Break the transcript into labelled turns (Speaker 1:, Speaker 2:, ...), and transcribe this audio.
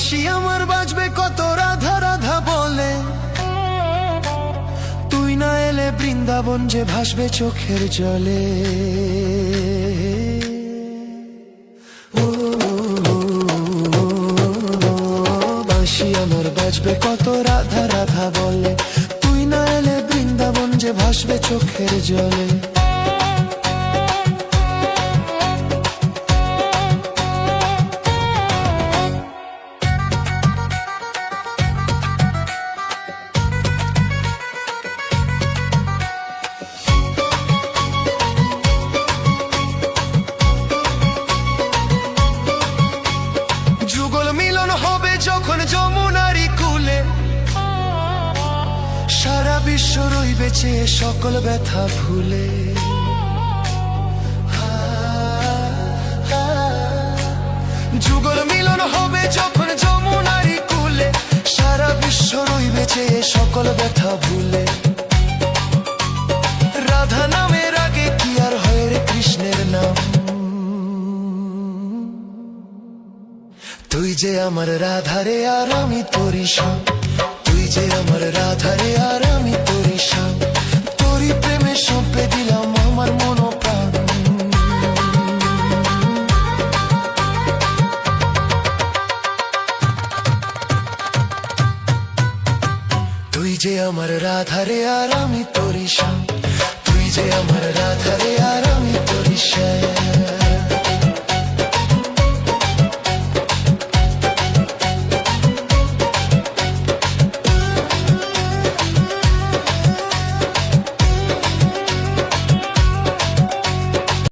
Speaker 1: হাসি আমার বাজবে কত রাধা রাধা বলে। তুই না এলে বৃন্দাবন যে ভাসবে চোখের জলে। আমার বাজবে কত রাধা রাধা বলে। তুই না এলে বৃন্দাবন যে ভাসবে চোখের জলে। রইবে চেয়ে সকল ব্যথা ভুলে। যুগল মিলন হবে যখন যমুনারি কুলে। সারা বিশ্ব রইবে চেয়ে সকল ব্যথা ভুলে। রাধা নামের আগে কি আর হয় রে কৃষ্ণের নাম? তুই যে আমার রাধারে আর আমি তোরি শ্যাম তুই যে আমার রাধারে আর আমি তোর তুই যে আমার